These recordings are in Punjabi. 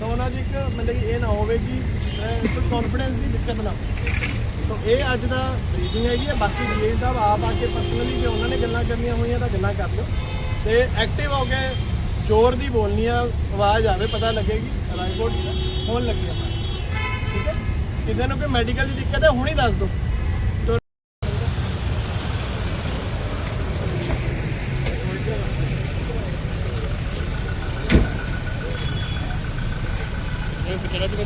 ਤਾਂ ਉਹਨਾਂ ਦੀ ਇੱਕ ਮਤਲਬ ਕਿ ਇਹ ਨਾ ਹੋਵੇ ਕਿ ਅਹ, ਕੋਈ ਕੌਨਫੀਡੈਂਸ ਦੀ ਦਿੱਕਤ ਨਾ ਤਾਂ ਇਹ ਅੱਜ ਦਾ ਰੀਜ਼ਨ ਹੈਗੀ ਹੈ। ਬਾਕੀ ਜੀ ਸਾਹਿਬ ਆਪ ਆ ਕੇ ਪਰਸਨਲੀ ਜੇ ਉਹਨਾਂ ਨੇ ਗੱਲਾਂ ਕਰਨੀਆਂ ਹੋਈਆਂ ਤਾਂ ਗੱਲਾਂ ਕਰ ਲਓ। ਤੇ ਐਕਟਿਵ ਹੋ ਕੇ ਜ਼ੋਰ ਦੀ ਬੋਲਣੀ ਆ ਆਵਾਜ਼ ਆਵੇ ਪਤਾ ਲੱਗੇਗੀ। ਰਾਈਪੋਰਟ ਹੋਣ ਲੱਗੀ ਆ। ਠੀਕ ਹੈ? ਕਿਸੇ ਨੂੰ ਕੋਈ ਮੈਡੀਕਲ ਦੀ ਦਿੱਕਤ ਹੈ ਹੁਣੇ ਦੱਸ ਦਿਓ ਇਹ ਵਿਚਾਰਾ ਤੇ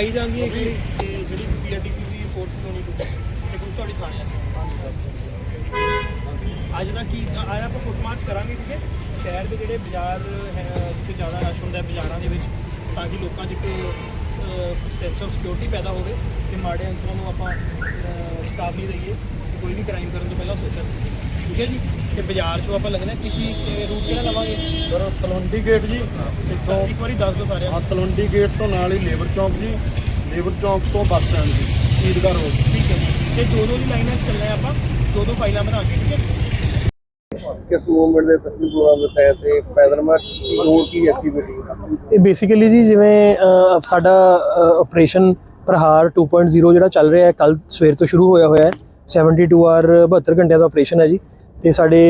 ਆਪਾਂ ਆਈ ਜਾਂਦੀ ਹੈ ਕਿ ਜਿਹੜੀ ਪੀਆਰਟੀਸੀ ਦੀ ਫੋਰਸ ਹੋਣੀ ਤੋਂ ਇੱਕ ਤੁਹਾਡੀ ਥਾਣੇ ਆ ਅੱਜ ਦਾ ਕੀ ਅੱਜ ਆਪਾਂ ਫੁੱਟ ਮਾਰਚ ਕਰਾਂਗੇ ਠੀਕ ਹੈ। ਸ਼ਹਿਰ ਦੇ ਜਿਹੜੇ ਬਾਜ਼ਾਰ ਹੈ ਜਿੱਥੇ ਜ਼ਿਆਦਾ ਰਸ਼ ਹੁੰਦਾ ਹੈ ਬਾਜ਼ਾਰਾਂ ਦੇ ਵਿੱਚ ਤਾਂ ਕਿ ਲੋਕਾਂ 'ਚ ਇੱਕ ਸੈਂਸ ਆਫ ਸਿਕਿਉਰਿਟੀ ਪੈਦਾ ਹੋਵੇ ਤੇ ਮਾੜੇ ਅੰਸਰਾਂ ਨੂੰ ਆਪਾਂ ਚੇਤਾਵਨੀ ਦਈਏ ਕੋਈ ਵੀ ਕ੍ਰਾਈਮ ਕਰਨ ਤੋਂ ਪਹਿਲਾਂ ਸੋਚਣ। ਠੀਕ ਹੈ ਜੀ? ਤੇ ਬਾਜ਼ਾਰ 'ਚੋਂ ਆਪਾਂ ਲੱਗਣਾ ਕੀ ਕੀ ਰੂਟ ਕਿਹੜਾ ਲਵਾਂਗੇ? ਸਰ ਤਲਵੰਡੀ ਗੇਟ ਜੀ ਇੱਥੋਂ ਇੱਕ ਵਾਰੀ ਦੱਸ ਦਿਓ ਸਾਰਿਆਂ ਨੂੰ। ਹਾਂ ਤਲਵੰਡੀ ਗੇਟ ਤੋਂ ਨਾਲ ਹੀ ਲੇਬਰ ਚੌਂਕ ਜੀ। ਲੇਬਰ ਚੌਂਕ ਤੋਂ ਬੱਸ ਸਟੈਂਡ ਜੀ ਈਦਗਾਹ ਰੋਡ ਠੀਕ ਹੈ। ਜੀ। ਤੇ ਦੋ ਦੋ ਦੀ ਲਾਈਨਾਂ 'ਚ ਚੱਲਣਾ ਹੈ ਆਪਾਂ ਦੋ ਦੋ ਫਾਈਲਾਂ ਬਣਾ ਕੇ ਠੀਕ ਹੈ। ਕਿਸ ਮੂਵਮੈਂਟ ਦੇ ਤਸਵੀਰ ਪ੍ਰੋਗਰਾਮ ਦੇ ਤਹਿਤ ਤੇ ਪੈਦਲ ਮਾਰਚ ਕੀ ਹੋਰ ਕੀ ਐਕਟੀਵਿਟੀ ਇਹ ਬੇਸਿਕਲੀ ਜੀ ਜਿਵੇਂ ਅਹ, ਸਾਡਾ ਆਪਰੇਸ਼ਨ ਪ੍ਰਹਾਰ 2.0 ਜਿਹੜਾ ਚੱਲ ਰਿਹਾ ਹੈ ਕੱਲ ਸਵੇਰ ਤੋਂ ਸ਼ੁਰੂ ਹੋਇਆ ਹੋਇਆ ਹੈ। 72 ਆਰ 72 ਘੰਟਿਆਂ ਦਾ ਆਪਰੇਸ਼ਨ ਹੈ ਜੀ। ਤੇ ਸਾਡੇ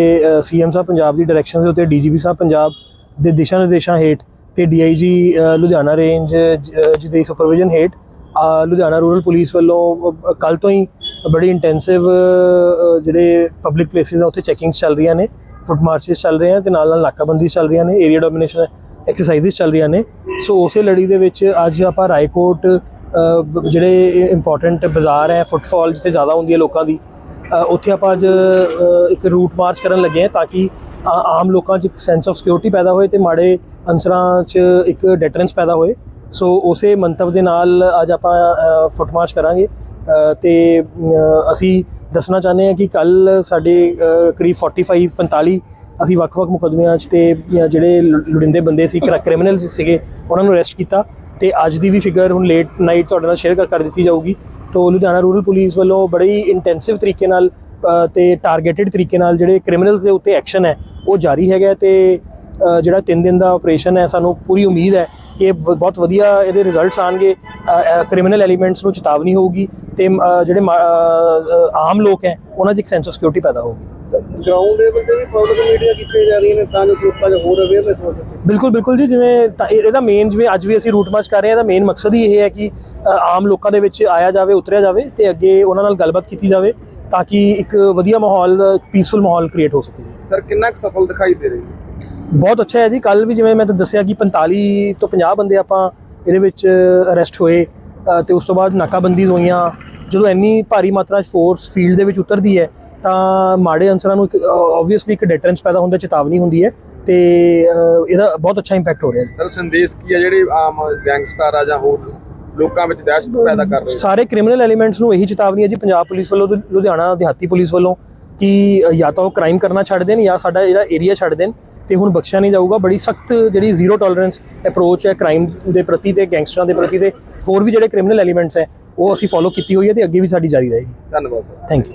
ਸੀਐਮ ਸਾਹਿਬ ਪੰਜਾਬ ਦੀ ਡਾਇਰੈਕਸ਼ਨ ਦੇ ਉੱਤੇ ਡੀਜੀਪੀ ਸਾਹਿਬ ਪੰਜਾਬ ਦੇ ਦਿਸ਼ਾ ਨਿਰਦੇਸ਼ਾਂ ਹੇਠ ਤੇ ਡੀਆਈਜੀ ਲੁਧਿਆਣਾ ਰੇਂਜ ਜਿਹਦੀ ਸੁਪਰਵਿਜ਼ਨ ਹੇਠ ਅਹ, ਲੁਧਿਆਣਾ ਰੂਰਲ ਪੁਲਿਸ ਵੱਲੋਂ ਕੱਲ ਤੋਂ ਹੀ ਬੜੀ ਇੰਟੈਂਸਿਵ ਜਿਹੜੇ ਪਬਲਿਕ ਪਲੇਸਿਸ ਆ, ਉੱਥੇ ਚੈਕਿੰਗਸ ਚੱਲ ਰਹੀਆਂ ਨੇ ਫੁੱਟ ਮਾਰਚਸ ਚੱਲ ਰਹੇ ਆ ਤੇ ਨਾਲ ਨਾਲ ਨਾਕਾਬੰਦੀ ਚੱਲ ਰਹੀਆਂ ਨੇ ਏਰੀਆ ਡੋਮੀਨੇਸ਼ਨ ਐਕਸਰਸਾਈਜ਼ਸ ਚੱਲ ਰਹੀਆਂ ਨੇ। ਸੋ ਉਸੇ ਲੜੀ ਦੇ ਵਿੱਚ ਅੱਜ ਆਪਾਂ ਰਾਏਕੋਟ ਜਿਹੜੇ ਇੰਪੋਰਟੈਂਟ ਬਾਜ਼ਾਰ ਹੈ ਫੁੱਟਫਾਲ ਜਿੱਥੇ ਜ਼ਿਆਦਾ ਹੁੰਦੀ ਹੈ ਲੋਕਾਂ ਦੀ ਉੱਥੇ ਆਪਾਂ ਅੱਜ ਇੱਕ ਰੂਟ ਮਾਰਚ ਕਰਨ ਲੱਗੇ ਹਾਂ ਤਾਂ ਕਿ ਆਮ ਲੋਕਾਂ 'ਚ ਇੱਕ ਸੈਂਸ ਆਫ ਸਿਕਿਉਰਿਟੀ ਪੈਦਾ ਹੋਏ ਤੇ ਮਾੜੇ ਅਨਸਰਾਂ 'ਚ ਇੱਕ ਡੈਟਰੈਂਸ ਪੈਦਾ ਹੋਏ। ਸੋ ਉਸੇ ਮੰਤਵ ਦੇ ਨਾਲ ਅੱਜ ਆਪਾਂ ਫੁੱਟਮਾਰਚ ਕਰਾਂਗੇ। ਅ, ਤੇ ਅਸੀਂ ਦੱਸਣਾ ਚਾਹੁੰਦੇ ਹਾਂ ਕਿ ਕੱਲ ਸਾਡੇ ਅ, ਕਰੀਬ 45 45 ਅਸੀਂ ਵੱਖ-ਵੱਖ ਮੁਕਦਮਿਆਂ 'ਚ ਤੇ ਜਿਹੜੇ ਲੁ- ਲੁੜਿੰਦੇ ਬੰਦੇ ਸੀ ਕ੍ਰਿਮੀਨਲ ਸੀਗੇ ਉਹਨਾਂ ਨੂੰ ਅਰੈਸਟ ਕੀਤਾ। ਤੇ ਅੱਜ ਦੀ ਵੀ ਫਿਗਰ ਹੁਣ ਲੇਟ ਨਾਈਟ ਤੁਹਾਡੇ ਨਾਲ ਸ਼ੇਅਰ ਕਰ ਦਿੱਤੀ ਜਾਊਗੀ। ਤੋਂ ਲੁਧਿਆਣਾ ਰੂਰਲ ਪੁਲਿਸ ਵੱਲੋਂ ਬੜੀ ਇੰਟੈਂਸਿਵ ਤਰੀਕੇ ਨਾਲ ਅ, ਤੇ ਟਾਰਗੇਟਿਡ ਤਰੀਕੇ ਨਾਲ ਜਿਹੜੇ ਕ੍ਰਿਮੀਨਲਸ ਦੇ ਉੱਤੇ ਐਕਸ਼ਨ ਹੈ ਉਹ ਜਾਰੀ ਹੈਗਾ ਤੇ ਜਿਹੜਾ 3 ਦਿਨ ਦਾ ਆਪਰੇਸ਼ਨ ਹੈ ਸਾਨੂੰ ਪੂਰੀ ਉਮੀਦ ਹੈ ਕਿ ਬਹੁਤ ਵਧੀਆ ਇਹਦੇ ਰਿਜ਼ਲਟਸ ਆਣਗੇ। ਕ੍ਰਿਮੀਨਲ ਐਲੀਮੈਂਟਸ ਨੂੰ ਚੇਤਾਵਨੀ ਹੋਊਗੀ ਤੇ ਜਿਹੜੇ ਆਮ ਲੋਕ ਹੈ ਉਹਨਾਂ 'ਚ ਇੱਕ ਸੈਂਸ ਆਫ ਸਿਕਿਉਰਿਟੀ ਪੈਦਾ ਹੋਊਗੀ। ਗਰਾਊਂਡ ਲੈਵਲ ਤੇ ਵੀ ਪਬਲਿਕ ਮੀਡੀਆ ਕੀਤੀਆਂ ਜਾ ਰਹੀਆਂ ਨੇ ਤਾਂ ਜੋ ਲੋਕਾਂ 'ਚ ਹੋਰ ਅਵੇਅਰਨੈਸ ਹੋ ਸਕੇ। ਬਿਲਕੁਲ ਬਿਲਕੁਲ ਜੀ ਜਿਵੇਂ ਇਹਦਾ ਮੇਨ ਜਿਵੇਂ ਅੱਜ ਵੀ ਅਸੀਂ ਰੂਟ ਮਾਰਚ ਕਰ ਰਹੇ ਹਾਂ ਇਹਦਾ ਮੇਨ ਮਕਸਦ ਹੀ ਇਹ ਹੈ ਕਿ ਆਮ ਲੋਕਾਂ ਦੇ ਵਿੱਚ ਆਇਆ ਜਾਵੇ ਉਤਰਿਆ ਜਾਵੇ ਤੇ ਅੱਗੇ ਉਹਨਾਂ ਨਾਲ ਗੱਲਬਾਤ ਕੀਤੀ ਜਾਵੇ ਤਾਂ ਕਿ ਇੱਕ ਵਧੀਆ ਮਾਹੌਲ ਇੱਕ ਪੀਸਫੁਲ ਮਾਹੌਲ ਕ੍ਰੀਏਟ ਹੋ ਸਕੇ। ਸਰ ਕਿੰਨਾ ਕੁ ਸਫਲ ਦਿਖਾਈ ਦੇ ਰਹੀ ਹੈ? ਬਹੁਤ ਅੱਛਾ ਹੈ ਜੀ। ਕੱਲ ਵੀ ਜਿਵੇਂ ਮੈਂ ਤਾਂ ਦੱਸਿਆ ਕਿ 45 ਤੋਂ 50 ਬੰਦੇ ਆਪਾਂ ਇਹਦੇ ਵਿੱਚ ਅਰੈਸਟ ਹੋਏ ਤੇ ਉਸ ਤੋਂ ਬਾਅਦ ਨਾਕਾਬੰਦੀ ਹੋਈਆਂ। ਜਦੋਂ ਇੰਨੀ ਭਾਰੀ ਮਾਤਰਾ 'ਚ ਫੋਰਸ ਫੀਲਡ ਦੇ ਵਿੱਚ ਉਤਰਦੀ ਹੈ ਤਾਂ ਮਾੜੇ ਅਨਸਰਾਂ ਨੂੰ ਆਬਵੀਅਸਲੀ ਇੱਕ ਡੈਟਰੈਂਸ ਪੈਦਾ ਹੁੰਦਾ ਚੇਤਾਵਨੀ ਹੁੰਦੀ ਹੈ ਤੇ ਇਹਦਾ ਬਹੁਤ ਅੱਛਾ ਇੰਪੈਕਟ ਹੋ ਰਿਹਾ ਹੈ ਸਰ ਸੰਦੇਸ਼ ਕੀ ਹੈ ਜਿਹੜੇ ਆਮ ਗੈਂਗਸਟਰ ਆ ਜਾਂ ਹੋਰ ਲੋਕਾਂ ਵਿੱਚ ਦਹਿਸ਼ਤ ਪੈਦਾ ਕਰ ਰਹੇ ਸਾਰੇ ਕ੍ਰਿਮੀਨਲ ਐਲੀਮੈਂਟਸ ਨੂੰ ਇਹੀ ਚੇਤਾਵਨੀ ਹੈ ਜੀ ਪੰਜਾਬ ਪੁਲਿਸ ਵੱਲੋਂ ਲੁਧਿਆਣਾ ਦਿਹਾਤੀ ਪੁਲਿਸ ਵੱਲੋਂ ਕਿ ਜਾਂ ਤਾਂ ਉਹ ਕ੍ਰਾਈਮ ਕਰਨਾ ਛੱਡ ਦੇਣ ਜਾਂ ਸਾਡਾ ਜਿਹੜਾ ਏਰੀਆ ਛੱਡ ਦੇਣ। ਤੇ ਹੁਣ ਬਖਸ਼ਿਆ ਨਹੀਂ ਜਾਊਗਾ। ਬੜੀ ਸਖਤ ਜਿਹੜੀ ਜ਼ੀਰੋ ਟੋਲਰੈਂਸ ਅਪਰੋਚ ਹੈ ਕ੍ਰਾਈਮ ਦੇ ਪ੍ਰਤੀ ਤੇ ਗੈਂਗਸਟਰਾਂ ਦੇ ਪ੍ਰਤੀ ਤੇ ਹੋਰ ਵੀ ਜਿਹੜੇ ਕ੍ਰਿਮੀਨਲ ਐਲੀਮੈਂਟਸ ਹੈ ਉਹ ਅਸੀਂ ਫੋਲੋ ਕੀਤੀ ਹੋਈ ਹੈ ਤੇ ਅੱਗੇ ਵੀ ਸਾਡੀ ਜਾਰੀ ਰਹੇਗੀ। ਧੰਨਵਾਦ ਸਰ। ਥੈਂਕ ਯੂ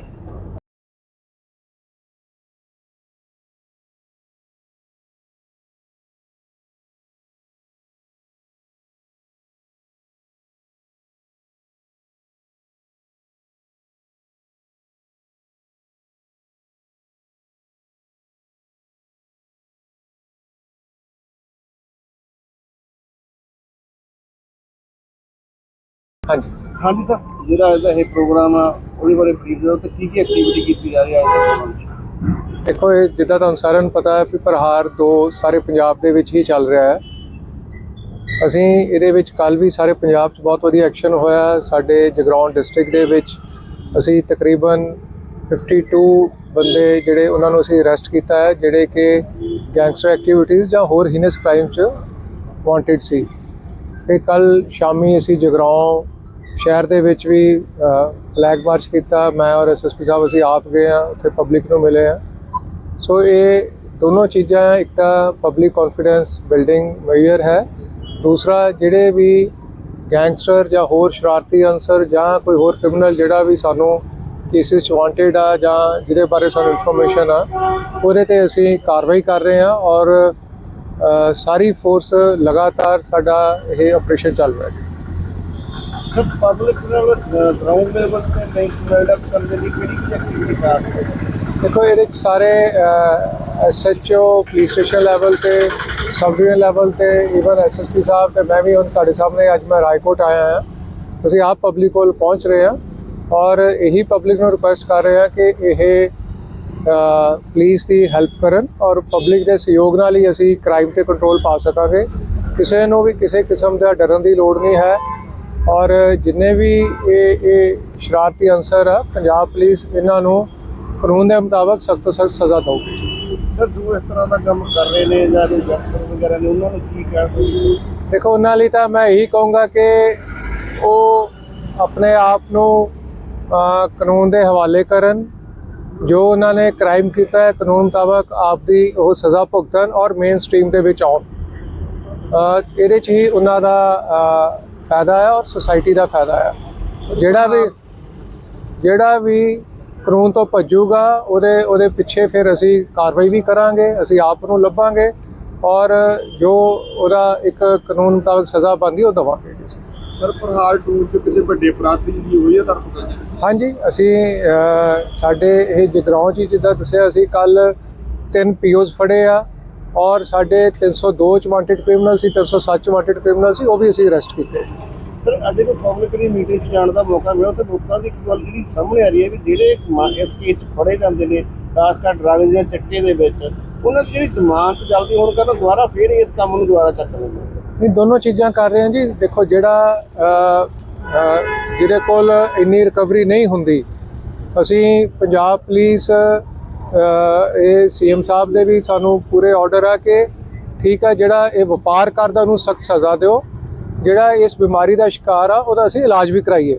ਹਾਂਜੀ। ਸਰ। ਜਿਹੜਾ ਇਹਦਾ ਇਹ ਪ੍ਰੋਗਰਾਮ ਆ ਉਹਦੇ ਬਾਰੇ ਬਰੀਫ ਦਿਓ ਤੇ ਕੀ ਕੀ ਐਕਟੀਵਿਟੀ ਕੀਤੀ ਜਾ ਰਹੀ ਹੈ ਦੇਖੋ ਇਹ ਜਿੱਦਾਂ ਤੁਹਾਨੂੰ ਸਾਰਿਆਂ ਨੂੰ ਪਤਾ ਹੈ ਕਿ ਪ੍ਰਹਾਰ ਦੋ ਸਾਰੇ ਪੰਜਾਬ ਦੇ ਵਿੱਚ ਹੀ ਚੱਲ ਰਿਹਾ ਹੈ। ਅਸੀਂ ਇਹਦੇ ਵਿੱਚ ਕੱਲ ਵੀ ਸਾਰੇ ਪੰਜਾਬ 'ਚ ਬਹੁਤ ਵਧੀਆ ਐਕਸ਼ਨ ਹੋਇਆ। ਸਾਡੇ ਜਗਰਾਉਂ ਡਿਸਟ੍ਰਿਕਟ ਦੇ ਵਿੱਚ ਅਸੀਂ ਤਕਰੀਬਨ 52 ਬੰਦੇ ਜਿਹੜੇ ਉਹਨਾਂ ਨੂੰ ਅਸੀਂ ਅਰੈਸਟ ਕੀਤਾ ਹੈ ਜਿਹੜੇ ਕਿ ਗੈਂਗਸਟਰ ਐਕਟੀਵਿਟੀਜ਼ ਜਾਂ ਹੋਰ ਹੀਨਸ ਕ੍ਰਾਈਮ 'ਚ ਵਾਂਟਡ ਸੀ। ਤੇ ਕੱਲ ਸ਼ਾਮੀ ਅਸੀਂ ਜਗਰਾਉਂ ਸ਼ਹਿਰ ਦੇ ਵਿੱਚ ਵੀ ਫਲੈਗ ਮਾਰਚ ਕੀਤਾ ਮੈਂ ਔਰ ਐਸਐਸਪੀ ਸਾਹਿਬ ਅਸੀਂ ਆਪ ਗਏ ਆ ਉੱਥੇ ਪਬਲਿਕ ਨੂੰ ਮਿਲੇ ਆ ਸੋ ਇਹ ਦੋਨੋਂ ਚੀਜ਼ਾਂ ਹੈ, ਇੱਕ ਤਾਂ ਪਬਲਿਕ ਕੌਨਫੀਡੈਂਸ ਬਿਲਡਿੰਗ ਮੇਜਰ ਹੈ। ਦੂਸਰਾ ਜਿਹੜੇ ਵੀ ਗੈਂਗਸਟਰ ਜਾਂ ਹੋਰ ਸ਼ਰਾਰਤੀ ਅਨਸਰ ਜਾਂ ਕੋਈ ਹੋਰ ਕ੍ਰਿਮੀਨਲ ਜਿਹੜਾ ਵੀ ਸਾਨੂੰ ਕੇਸਿਸ ਵਾਂਟਡ ਆ ਜਾਂ ਜਿਹਦੇ ਬਾਰੇ ਸਾਨੂੰ ਇਨਫੋਰਮੇਸ਼ਨ ਆ ਉਹਦੇ ਤੇ ਅਸੀਂ ਕਾਰਵਾਈ ਕਰ ਰਹੇ ਹਾਂ ਔਰ ਸਾਰੀ ਫੋਰਸ ਲਗਾਤਾਰ ਸਾਡਾ ਇਹ ਆਪਰੇਸ਼ਨ ਚੱਲ ਰਿਹਾ ਹੈ। ਸਰ ਪਬਲਿਕ ਗਰਾਊਂਡ ਲੈਵਲ ਤੇ ਲਿੰਕ ਬਿਲਡਅਪ ਕਰਨ ਦੇ ਲਈ ਕਿਹੜੀ ਕਿਹੜੀ ਐਕਟੀਵਿਟੀ ਕਰ ਰਹੇ ਦੇਖੋ, ਇਹਦੇ ਵਿੱਚ ਸਾਰੇ ਐਸਐਚਓ ਪੁਲਿਸ ਸਟੇਸ਼ਨ ਲੈਵਲ ਤੇ ਸਬ ਡਿਵੀਜ਼ਨ ਲੈਵਲ ਤੇ ਇਵਨ ਐਸਐਸਪੀ ਸਾਹਿਬ ਤੇ ਮੈਂ ਵੀ ਹੁਣ ਤੁਹਾਡੇ ਸਾਹਮਣੇ ਅੱਜ ਮੈਂ ਰਾਏਕੋਟ ਆਇਆ ਹਾਂ। ਅਸੀਂ ਆਪ ਪਬਲਿਕ ਕੋਲ ਪਹੁੰਚ ਰਹੇ ਹਾਂ ਔਰ ਇਹੀ ਪਬਲਿਕ ਨੂੰ ਰਿਕੁਐਸਟ ਕਰ ਰਹੇ ਹਾਂ ਕਿ ਇਹ ਪੁਲਿਸ ਦੀ ਹੈਲਪ ਕਰਨ ਔਰ ਪਬਲਿਕ ਦੇ ਸਹਿਯੋਗ ਨਾਲ ਹੀ ਅਸੀਂ ਕ੍ਰਾਈਮ ਤੇ ਕੰਟਰੋਲ ਪਾ ਸਕਾਂਗੇ। ਕਿਸੇ ਨੂੰ ਵੀ ਕਿਸੇ ਕਿਸਮ ਦਾ ਡਰਨ ਦੀ ਲੋੜ ਨਹੀਂ ਹੈ। ਔਰ ਜਿੰਨੇ ਵੀ ਇਹ ਇਹ ਸ਼ਰਾਰਤੀ ਅਨਸਰ ਆ ਪੰਜਾਬ ਪੁਲਿਸ ਇਹਨਾਂ ਨੂੰ ਕਾਨੂੰਨ ਦੇ ਮੁਤਾਬਕ ਸਖਤ ਤੋਂ ਸਖਤ ਸਜ਼ਾ ਦਊਗੀ। ਸਰ ਜੋ ਇਸ ਤਰ੍ਹਾਂ ਦਾ ਕੰਮ ਕਰ ਰਹੇ ਨੇ ਜਾਂ ਜੋ ਜੈਕਸਨ ਵਗੈਰਾ ਨੇ ਉਹਨਾਂ ਨੂੰ ਕੀ ਕਹਿਣਾ ਦੇਖੋ ਉਹਨਾਂ ਲਈ ਤਾਂ ਮੈਂ ਇਹੀ ਕਹੂੰਗਾ ਕਿ ਉਹ ਆਪਣੇ ਆਪ ਨੂੰ ਕਾਨੂੰਨ ਦੇ ਹਵਾਲੇ ਕਰਨ ਜੋ ਉਹਨਾਂ ਨੇ ਕ੍ਰਾਈਮ ਕੀਤਾ ਹੈ ਕਾਨੂੰਨ ਮੁਤਾਬਕ ਆਪ ਦੀ ਉਹ ਸਜ਼ਾ ਭੁਗਤਣ ਔਰ ਮੇਨ ਸਟ੍ਰੀਮ ਦੇ ਵਿੱਚ ਆਉਣ। ਇਹਦੇ 'ਚ ਹੀ ਉਹਨਾਂ ਦਾ ਫਾਇਦਾ ਹੈ ਔਰ ਸੋਸਾਇਟੀ ਦਾ ਫਾਇਦਾ ਹੈ ਜਿਹੜਾ ਵੀ ਜਿਹੜਾ ਵੀ ਕਾਨੂੰਨ ਤੋਂ ਭੱਜੂਗਾ ਉਹਦੇ ਉਹਦੇ ਪਿੱਛੇ ਫਿਰ ਅਸੀਂ ਕਾਰਵਾਈ ਵੀ ਕਰਾਂਗੇ ਅਸੀਂ ਆਪ ਨੂੰ ਲੱਭਾਂਗੇ ਔਰ ਜੋ ਉਹਦਾ ਇੱਕ ਕਾਨੂੰਨ ਮੁਤਾਬਕ ਸਜ਼ਾ ਬਣਦੀ ਉਹ ਦਵਾਂਗੇ ਜੀ। ਸਰ ਪ੍ਰਹਾਰ 2 ਚ ਕਿਸੇ ਵੱਡੇ ਅਪਰਾਧੀ ਦੀ ਹੋਈ ਹੈ ਤਾਂ ਹਾਂਜੀ ਅਸੀਂ ਸਾਡੇ ਇਹ ਜਗਰਾਉਂ ਚ ਜਿੱਦਾਂ ਦੱਸਿਆ ਅਸੀਂ ਕੱਲ ਤਿੰਨ ਪੀਓਸ ਫੜੇ ਆ। ਔਰ ਸਾਡੇ 302 ਚ ਵਾਂਟਡ ਕ੍ਰਿਮੀਨਲ ਸੀ 307 ਚ ਵਾਂਟਡ ਕ੍ਰਿਮੀਨਲ ਸੀ ਉਹ ਵੀ ਅਸੀਂ ਅਰੈਸਟ ਕੀਤੇ। ਸਰ ਅੱਜ ਕੋਈ ਪਬਲਿਕ ਦੀ ਮੀਟਿੰਗ 'ਚ ਜਾਣ ਦਾ ਮੌਕਾ ਮਿਲਿਆ ਤੇ ਲੋਕਾਂ ਦੀ ਗੱਲ ਜਿਹੜੀ ਸਾਹਮਣੇ ਆ ਰਹੀ ਹੈ ਵੀ ਜਿਹੜੇ ਇਸ ਕੇਸ 'ਚ ਫੜੇ ਜਾਂਦੇ ਨੇ ਖਾਸ ਕਰ ਡਰੱਗ ਜਾਂ ਚੱਕੇ ਦੇ ਵਿੱਚ ਉਹਨਾਂ ਦੀ ਜਿਹੜੀ ਜ਼ਮਾਨਤ ਜਲਦੀ ਹੋਣ ਕਾਰਨ ਦੁਬਾਰਾ ਫੇਰ ਇਸ ਕੰਮ ਨੂੰ ਦੁਬਾਰਾ ਚੱਕ ਲੈਂਦੇ ਨਹੀਂ ਦੋਨੋਂ ਚੀਜ਼ਾਂ ਕਰ ਰਹੇ ਹਾਂ ਜੀ। ਦੇਖੋ ਜਿਹੜਾ ਜਿਹਦੇ ਕੋਲ ਇੰਨੀ ਰਿਕਵਰੀ ਨਹੀਂ ਹੁੰਦੀ ਅਸੀਂ ਪੰਜਾਬ ਪੁਲਿਸ ਇਹ ਸੀਐਮ ਸਾਹਿਬ ਦੇ ਵੀ ਸਾਨੂੰ ਪੂਰੇ ਆਰਡਰ ਆ ਕਿ ਠੀਕ ਹੈ ਜਿਹੜਾ ਇਹ ਵਪਾਰ ਕਰਦਾ ਉਹਨੂੰ ਸਖਤ ਸਜ਼ਾ ਦਿਓ। ਜਿਹੜਾ ਇਸ ਬਿਮਾਰੀ ਦਾ ਸ਼ਿਕਾਰ ਆ, ਉਹਦਾ ਅਸੀਂ ਇਲਾਜ ਵੀ ਕਰਾਈਏ।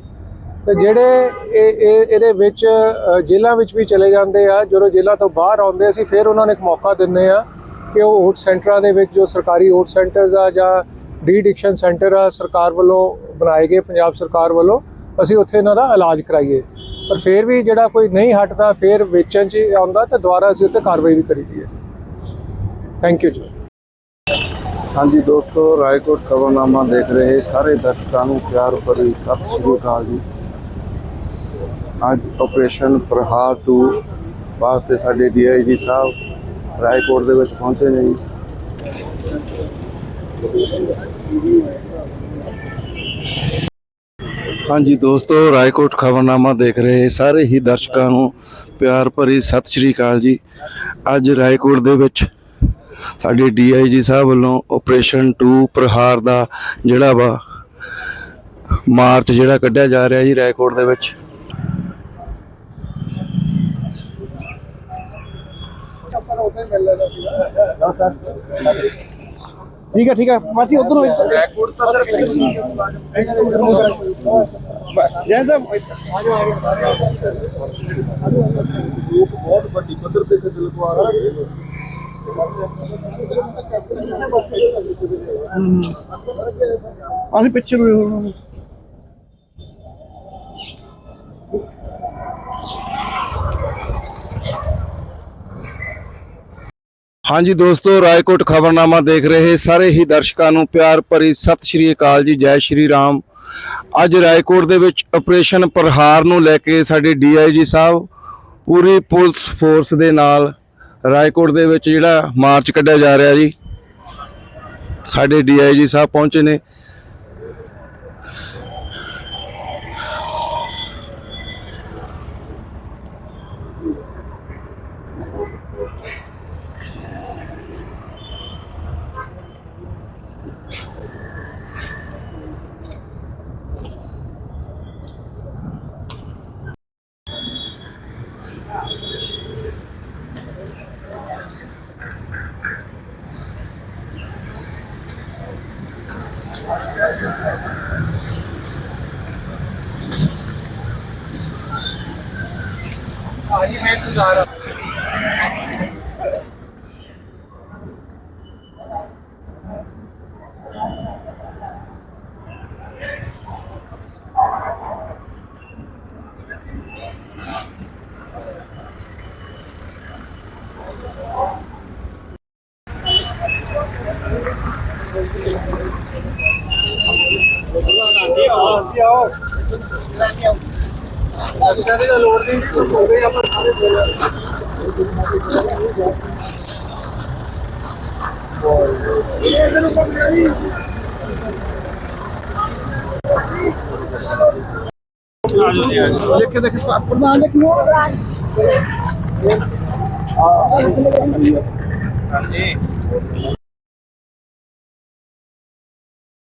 ਤੇ ਜਿਹੜੇ ਇਹ ਇਹ, ਇਹਦੇ ਵਿੱਚ ਜੇਲ੍ਹਾਂ ਵਿੱਚ ਵੀ ਚਲੇ ਜਾਂਦੇ ਆ, ਜਦੋਂ ਜੇਲ੍ਹਾਂ ਤੋਂ ਬਾਹਰ ਆਉਂਦੇ, ਅਸੀਂ ਫਿਰ ਉਹਨਾਂ ਨੂੰ ਇੱਕ ਮੌਕਾ ਦਿੰਦੇ ਆ ਕਿ ਉਹ ਓਟ ਸੈਂਟਰਾਂ ਦੇ ਵਿੱਚ, ਜੋ ਸਰਕਾਰੀ ਓਟ ਸੈਂਟਰਸ ਆ ਜਾਂ ਡੀ ਡਿਕਸ਼ਨ ਸੈਂਟਰ ਆ, ਸਰਕਾਰ ਵੱਲੋਂ ਬਣਾਏ ਗਏ, ਪੰਜਾਬ ਸਰਕਾਰ ਵੱਲੋਂ, ਅਸੀਂ ਉੱਥੇ ਇਹਨਾਂ ਦਾ ਇਲਾਜ ਕਰਾਈਏ। ਪਰ ਫਿਰ ਵੀ ਜਿਹੜਾ ਕੋਈ ਨਹੀਂ ਹਟਦਾ, ਫਿਰ ਵੇਚਣ 'ਚ ਆਉਂਦਾ ਤਾਂ ਦੁਬਾਰਾ ਅਸੀਂ ਉੱਤੇ ਕਾਰਵਾਈ ਵੀ ਕਰੀਦੀ ਹੈ ਥੈਂਕ ਯੂ ਜੀ। ਹਾਂਜੀ ਦੋਸਤੋ, ਰਾਏਕੋਟ ਖਬਰਨਾਮਾ ਦੇਖ ਰਹੇ ਸਾਰੇ ਦਰਸ਼ਕਾਂ ਨੂੰ ਪਿਆਰ ਭਰੀ ਸਤਿ ਸ਼੍ਰੀ ਅਕਾਲ ਜੀ। ਅੱਜ ਆਪਰੇਸ਼ਨ ਪ੍ਰਹਾਰ ਟੂ ਵਾਸਤੇ ਸਾਡੇ ਡੀਆਈਜੀ ਸਾਹਿਬ ਰਾਏਕੋਟ ਦੇ ਵਿੱਚ ਪਹੁੰਚੇ ਨੇ ਜੀ। ਹਾਂਜੀ ਦੋਸਤੋ, ਰਾਏਕੋਟ ਖਬਰਨਾਮਾ ਦੇਖ ਰਹੇ ਸਾਰੇ ਹੀ ਦਰਸ਼ਕਾਂ ਨੂੰ ਪਿਆਰ ਭਰੀ ਸਤਿ ਸ਼੍ਰੀ ਅਕਾਲ ਜੀ। ਅੱਜ ਰਾਏਕੋਟ ਦੇ ਵਿੱਚ ਸਾਡੇ ਡੀਆਈਜੀ ਸਾਹਿਬ ਵੱਲੋਂ ਆਪਰੇਸ਼ਨ 2 ਪ੍ਰਹਾਰ ਦਾ ਜਿਹੜਾ ਵਾ ਮਾਰਚ ਜਿਹੜਾ ਕੱਢਿਆ ਜਾ ਰਿਹਾ ਜੀ ਰਾਏਕੋਟ ਦੇ ਵਿੱਚ। ਠੀਕ ਹੈ ਠੀਕ ਹੈ। ਮਾਸੀ, ਉਧਰ ਹੋਈ। ਤਾਂ ਸਰ ਜੈ ਸਾਹਿਬ। ਲੋਕ ਬਹੁਤ ਵੱਡੀ ਪੱਧਰ ਤੇ ਦਿਲ ਕੋ ਆ ਰਹੇ ਅਸੀਂ ਪਿੱਛੇ ਨੂੰ ਹਾਂਜੀ ਦੋਸਤੋ, ਰਾਏਕੋਟ ਖਬਰਨਾਮਾ ਦੇਖ ਰਹੇ ਸਾਰੇ ਹੀ ਦਰਸ਼ਕਾਂ ਨੂੰ ਪਿਆਰ ਭਰੀ ਸਤਿ ਸ਼੍ਰੀ ਅਕਾਲ ਜੀ, ਜੈ ਸ਼੍ਰੀ ਰਾਮ। ਅੱਜ ਰਾਏਕੋਟ ਦੇ ਵਿੱਚ ਆਪਰੇਸ਼ਨ ਪ੍ਰਹਾਰ ਨੂੰ ਲੈ ਕੇ ਸਾਡੇ ਡੀਆਈਜੀ ਸਾਹਿਬ, ਪੂਰੀ ਪੁਲਿਸ ਫੋਰਸ ਦੇ ਨਾਲ ਰਾਏਕੋਟ ਦੇ ਵਿੱਚ ਜਿਹੜਾ ਮਾਰਚ ਕੱਢਿਆ ਜਾ ਰਿਹਾ ਜੀ, ਸਾਡੇ ਡੀਆਈਜੀ ਸਾਹਿਬ ਪਹੁੰਚੇ ਨੇ। Ani mevcut ağrı. ਅਸਾਂ ਦੀ ਲੋੜ ਨਹੀਂ ਹੋ ਗਈ ਆਪਾਂ ਸਾਰੇ ਬੋਲ ਦੇਖ ਦੇਖ ਪ੍ਰਧਾਨ ਦੇ ਕਿਉਂ ਹਾਂਜੀ।